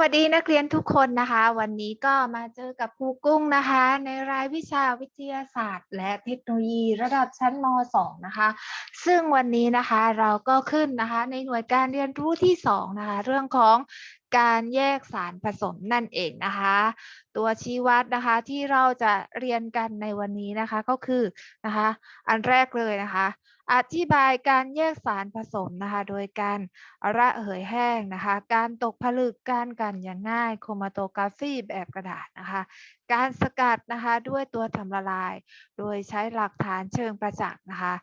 วัสดีนักเรียนทุกคนนะคะ วันนี้ก็มาเจอกับครูกุ้งนะคะ ในรายวิชาวิทยาศาสตร์ และเทคโนโลยีระดับชั้นม .2 นะคะ ซึ่งวันนี้นะคะเราก็ขึ้นนะคะในหน่วยการเรียนรู้ที่ 2 นะคะ เรื่องของการแยกสารผสมนั่นเองนะคะ ตัวชี้วัดนะคะที่เราจะเรียนกันในวันนี้นะคะก็คือนะคะ อันแรกเลยนะคะ อธิบายการแยกสารผสมนะคะ โดยการระเหยแห้งนะคะ การตกผลึก การกันอย่างง่ายโครมาโตกราฟีแบบกระดาษนะคะ การสกัดนะคะด้วยตัวทำละลาย โดยใช้หลักฐานเชิงประจักษ์นะคะ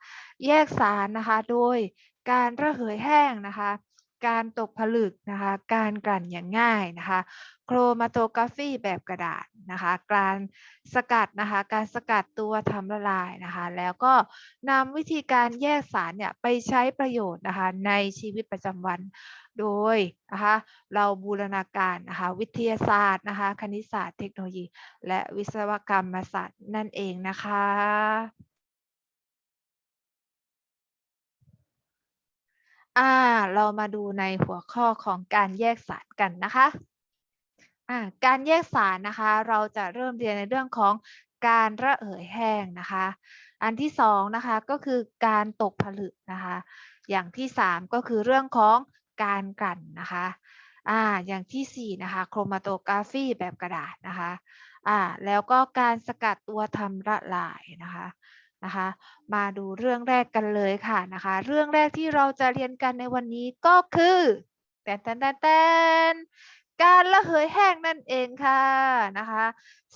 แยกสารนะคะโดยการระเหยแห้งนะคะ การตกผลึกนะคะการกลั่นอย่างง่ายนะคะโครมาโตกราฟีแบบกระดาษนะคะการสกัดนะคะการสกัดตัวทำละลายนะคะแล้วก็นำวิธีการแยกสารเนี่ยไปใช้ประโยชน์นะคะในชีวิตประจำวันโดยนะคะเราบูรณาการนะคะวิทยาศาสตร์นะคะคณิตศาสตร์เทคโนโลยี และวิศวกรรมศาสตร์นั่นเองนะคะ อ่า เรามาดูในหัวข้อของการแยกสารกันนะคะอ่าการแยกสารนะคะ เราจะเริ่มเรียนในเรื่องของการระเหยแห้งนะคะ อันที่สองนะคะก็คือการตกผลึกนะคะ อย่างที่สามก็คือเรื่องของการกลั่นนะคะอ่าอย่างที่สี่นะคะโครมาโตกราฟีแบบกระดาษนะคะอ่าแล้วก็การสกัดตัวทำละลายนะคะ นะคะ มาดูเรื่องแรกกันเลยค่ะนะคะ เรื่องแรกที่เราจะเรียนกันในวันนี้ก็คือแตนแตนแตนแตนการระเหยแห้งนั่นเองค่ะนะคะ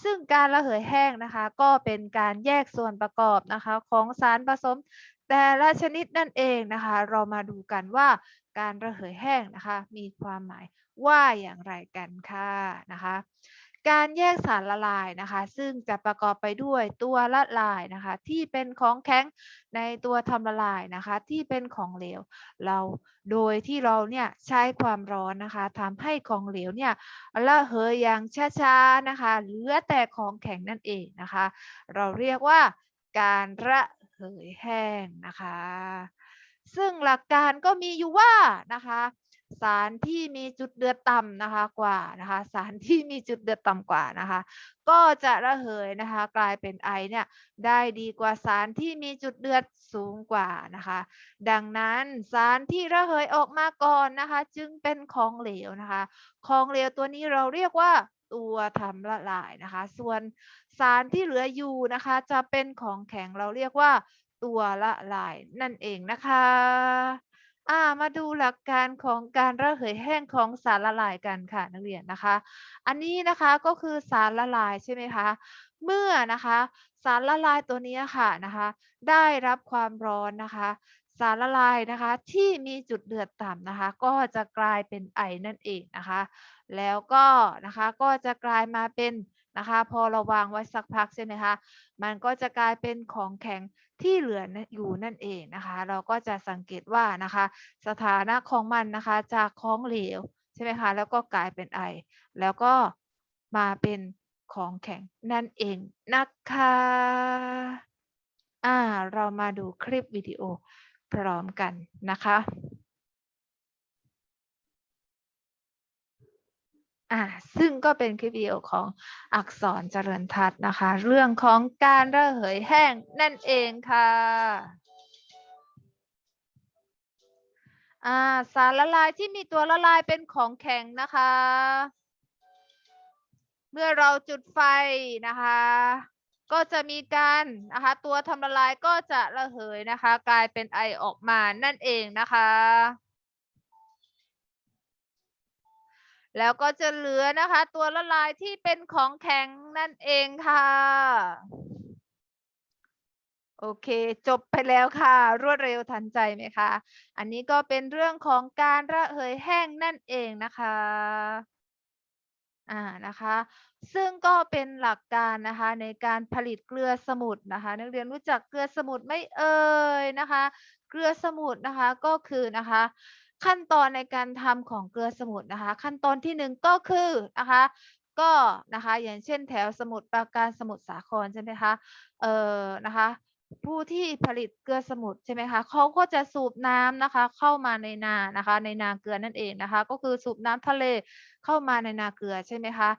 ซึ่งการระเหยแห้งนะคะ ก็เป็นการแยกส่วนประกอบนะคะ ของสารผสมแต่ละชนิดนั่นเองนะคะ เรามาดูกันว่าการระเหยแห้งนะคะ มีความหมายว่าอย่างไรกันค่ะนะคะ การแยกสารละลายนะคะ ซึ่งจะประกอบไปด้วยตัวละลายนะคะ ที่เป็นของแข็งในตัวทำละลายนะคะ ที่เป็นของเหลว เราโดยที่เราเนี่ยใช้ความร้อนนะคะทำให้ของเหลวเนี่ยระเหยอย่างช้าๆนะคะเหลือแต่ของแข็งนั่นเองนะคะ เราเรียกว่าการระเหยแห้งนะคะ ซึ่งหลักการก็มีอยู่ว่านะคะ สารที่มีจุดเดือดต่ำนะคะกว่านะคะสารที่มีจุดเดือดต่ำกว่านะคะ ก็จะระเหยนะคะกลายเป็นไอเนี่ยได้ดีกว่าสารที่มีจุดเดือดสูงกว่านะคะ ดังนั้นสารที่ระเหยออกมาก่อนนะคะ จึงเป็นของเหลวนะคะของเหลวตัวนี้เราเรียกว่าตัวทำละลายนะคะ ส่วนสารที่เหลืออยู่นะคะ จะเป็นของแข็งเราเรียกว่าตัวละลายนั่นเองนะคะ อ่ามาดูหลักการของการระเหยแห้งของสารละลายกันค่ะนักเรียนนะคะ อันนี้นะคะก็คือสารละลายใช่ไหมคะเมื่อนะคะสารละลายตัวนี้ค่ะนะคะได้รับความร้อนนะคะสารละลายนะคะที่มีจุดเดือดต่ำนะคะ ก็จะกลายเป็นไอนั่นเองนะคะ แล้วก็นะคะก็จะกลายมาเป็นนะคะ พอเราวางไว้สักพักใช่ไหมคะมันก็จะกลายเป็นของแข็ง ที่เหลืออยู่นั่นเองนะคะ เราก็จะสังเกตว่านะคะ สถานะของมันนะคะจากของเหลวใช่ไหมคะแล้วก็กลายเป็นไอ แล้วก็มาเป็นของแข็งนั่นเองนะคะอ่าเรามาดูคลิปวิดีโอพร้อมกันนะคะ อ่าซึ่งก็เป็นคลิปวิดีโอของอักษรเจริญทัศน์นะคะ เรื่องของการระเหยแห้งนั่นเองค่ะอ่าสารละลายที่มีตัวละลายเป็นของแข็งนะคะ เมื่อเราจุดไฟนะคะ ก็จะมีการนะคะตัวทำละลายก็จะระเหยนะคะ กลายเป็นไอออกมานั่นเองนะคะ แล้วก็จะเหลือนะคะ ตัวละลายที่เป็นของแข็งนั่นเองค่ะ โอเค จบไปแล้วค่ะ รวดเร็วทันใจไหมคะ อันนี้ก็เป็นเรื่องของการระเหยแห้งนั่นเองนะคะอ่านะคะ ซึ่งก็เป็นหลักการนะคะในการผลิตเกลือสมุทรนะคะ นักเรียนรู้จักเกลือสมุทรไม่เอ่ยนะคะ เกลือสมุทรนะคะก็คือนะคะ ขั้นตอนในการทำของเกลือสมุทรนะคะ ขั้นตอนที่หนึ่งก็คือนะคะก็นะคะอย่างเช่นแถวสมุทรปราการสมุทรสาครใช่ไหมคะเอ่อนะคะผู้ที่ผลิตเกลือสมุทรใช่ไหมคะเขาก็จะสูบน้ำนะคะเข้ามาในนานะคะ ในนาเกลือนั่นเองนะคะ ก็คือสูบน้ำทะเลเข้ามาในนาเกลือใช่ไหมคะ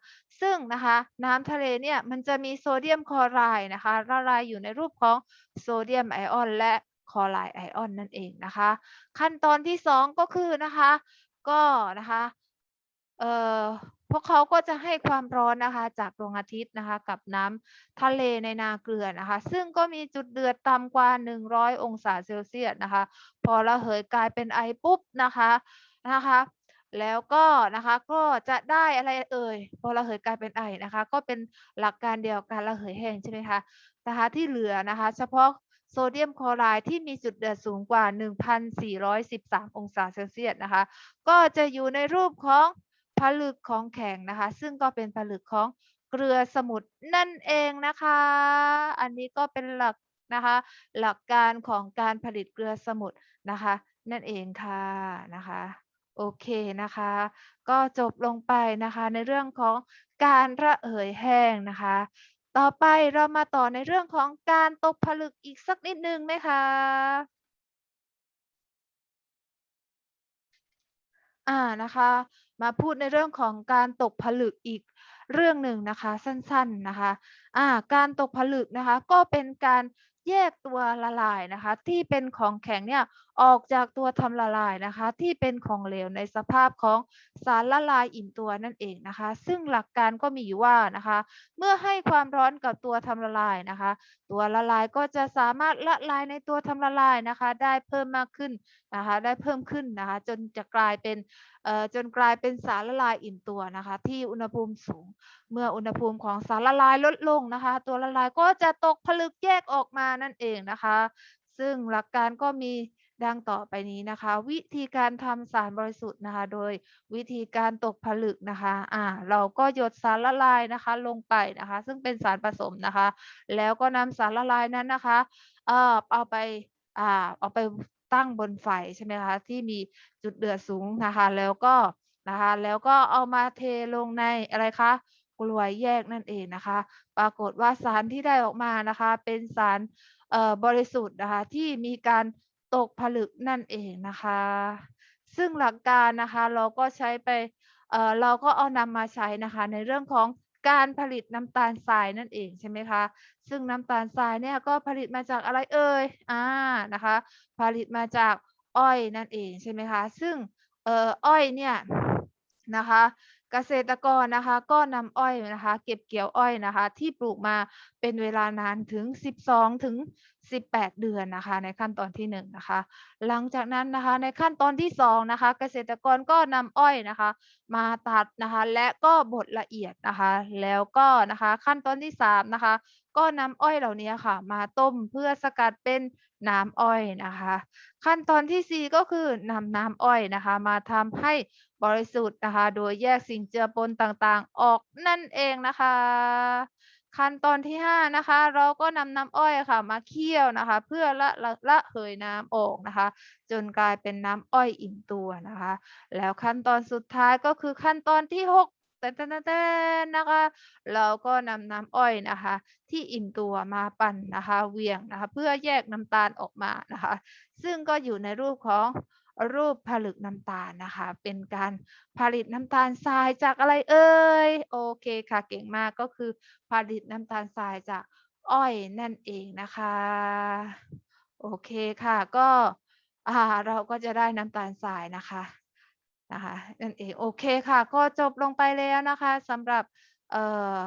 ซึ่งนะคะน้ำทะเลเนี่ยมันจะมีโซเดียมคลอไรด์นะคะละลายอยู่ในรูปของโซเดียมไอออน และ คลอไรด์ไอออนนั่นเองนะคะ ขั้นตอนที่สองก็คือนะคะ ก็นะคะเอ่อพวกเขาก็จะให้ความร้อนนะคะจากดวงอาทิตย์นะคะ กับน้ำทะเลในนาเกลือนะคะ ซึ่งก็มีจุดเดือดต่ำกว่า 100 องศาเซลเซียสนะคะ พอระเหยกลายเป็นไอปุ๊บนะคะนะคะแล้วก็นะคะก็จะได้อะไรเอ่ยพอระเหยกลายเป็นไอนะคะ ก็เป็นหลักการเดียวกันระเหยแห้งใช่ไหมคะนะคะที่เหลือนะคะ เฉพาะ โซเดียมคลอไรด์ที่มีจุดเดือดสูงกว่า 1,413 องศาเซลเซียสนะคะ ก็จะอยู่ในรูปของผลึกของแข็งนะคะ ซึ่งก็เป็นผลึกของเกลือสมุทรนั่นเองนะคะ อันนี้ก็เป็นหลักนะคะ หลักการของการผลิตเกลือสมุทรนะคะ นั่นเองค่ะนะคะโอเคนะคะ ก็จบลงไปนะคะในเรื่องของการระเหยแห้งนะคะ ต่อไปเรามาต่อในเรื่องของการตกผลึกอีกสักนิดหนึ่งไหมคะ อ่านะคะ มาพูดในเรื่องของการตกผลึกอีกเรื่องหนึ่งนะคะ สั้นๆนะคะอ่าการตกผลึกนะคะก็เป็นการแยกตัวละลายนะคะ ที่เป็นของแข็งเนี่ยออกจากตัวทำละลายนะคะ ที่เป็นของเหลวในสภาพของสารละลายอิ่มตัวนั่นเองนะคะ ซึ่งหลักการก็มีอยู่ว่านะคะ เมื่อให้ความร้อนกับตัวทำละลายนะคะ ตัวละลายก็จะสามารถละลายในตัวทำละลายนะคะ ได้เพิ่มมากขึ้นนะคะ ได้เพิ่มขึ้นนะคะ จนจะกลายเป็นเอ่อจนกลายเป็นสารละลายอิ่มตัวนะคะ ที่อุณหภูมิสูง เมื่ออุณหภูมิของสารละลายลดลงนะคะ ตัวละลายก็จะตกผลึกแยกออกมานั่นเองนะคะ ซึ่งหลักการก็มีดังต่อไปนี้นะคะ วิธีการทำสารบริสุทธิ์นะคะ โดยวิธีการตกผลึกนะคะอ่าเราก็หยดสารละลายนะคะลงไปนะคะ ซึ่งเป็นสารผสมนะคะ แล้วก็นำสารละลายนั้นนะคะเอ่อเอาไปอ่าเอาไปตั้งบนไฟใช่ไหมคะที่มีจุดเดือดสูงนะคะ แล้วก็นะคะแล้วก็เอามาเทลงในอะไรคะ กลวยแยกนั่นเองนะคะ ปรากฏว่าสารที่ได้ออกมานะคะ เป็นสารบริสุทธิ์นะคะที่มีการตกผลึกนั่นเองนะคะ ซึ่งหลักการนะคะเราก็ใช้ไปเเราก็เอานำมาใช้นะคะในเรื่องของการผลิตน้ำตาลทรายนั่นเองใช่ไหมคะ ซึ่งน้ำตาลทรายเนี่ยก็ผลิตมาจากอะไรเอ่ย อ่า นะคะ ผลิตมาจากอ้อยนั่นเองใช่ไหมคะ ซึ่งเอ่ออ้อยเนี่ยนะคะ เกษตรกรนะคะ ก็นำอ้อยนะคะ เก็บเกี่ยวอ้อยนะคะ ที่ปลูกมาเป็นเวลานานถึง 12 ถึง 18 เดือนนะคะ ในขั้นตอนที่1นะคะ หลังจากนั้นนะคะในขั้นตอนที่2นะคะ เกษตรกรก็นำอ้อยนะคะ มาตัดนะคะ และก็บดละเอียดนะคะ แล้วก็นะคะขั้นตอนที่3นะคะ ก็นำอ้อยเหล่านี้ค่ะ มาต้มเพื่อสกัดเป็น น้ำอ้อยนะคะ ขั้นตอนที่ 4 ก็คือนำน้ำอ้อยนะคะ มาทำให้บริสุทธิ์นะคะ โดยแยกสิ่งเจือปนต่างๆ ออกนั่นเองนะคะ ขั้นตอนที่ 5 นะคะ เราก็นำน้ำอ้อยค่ะ มาเคี่ยวนะคะ เพื่อละละระเหยน้ำออกนะคะ จนกลายเป็นน้ำอ้อยอิ่มตัวนะคะ แล้วขั้นตอนสุดท้ายก็คือขั้นตอนที่ 6 แตนๆๆนะคะเราก็นำน้ำอ้อยนะคะ ที่อิ่มตัวมาปั่นนะคะเวียงนะคะ เพื่อแยกน้ำตาลออกมานะคะ ซึ่งก็อยู่ในรูปของรูปผลึกน้ำตาลนะคะ เป็นการผลิตน้ำตาลทรายจากอะไรเอ่ยโอเคค่ะ เก่งมากก็คือผลิตน้ำตาลทรายจากอ้อยนั่นเองนะคะ โอเคค่ะก็อ่าเราก็จะได้น้ำตาลทรายนะคะ นะคะนั่นเองโอเคค่ะ ก็จบลงไปแล้วนะคะสำหรับเอ่อ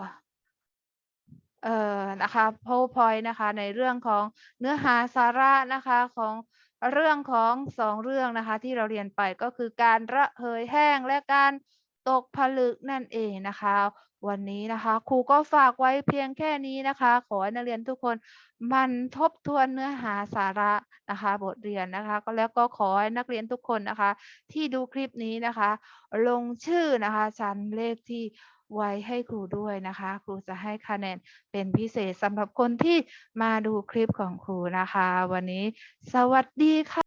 เอ่อนะคะ PowerPoint นะคะในเรื่องของเนื้อหาสาระนะคะของเรื่องของสองเรื่องนะคะ ที่เราเรียนไปก็คือการระเหยแห้งและการตกผลึกนั่นเองนะคะ วันนี้นะคะครูก็ฝากไว้เพียงแค่นี้นะคะ ขอให้นักเรียนทุกคนมันทบทวนเนื้อหาสาระนะคะ บทเรียนนะคะ ก็แล้วก็ขอให้นักเรียนทุกคนนะคะ ที่ดูคลิปนี้นะคะ ลงชื่อนะคะชั้นเลขที่ไว้ให้ครูด้วยนะคะ ครูจะให้คะแนนเป็นพิเศษสำหรับคนที่มาดูคลิปของครูนะคะ วันนี้ สวัสดีค่ะ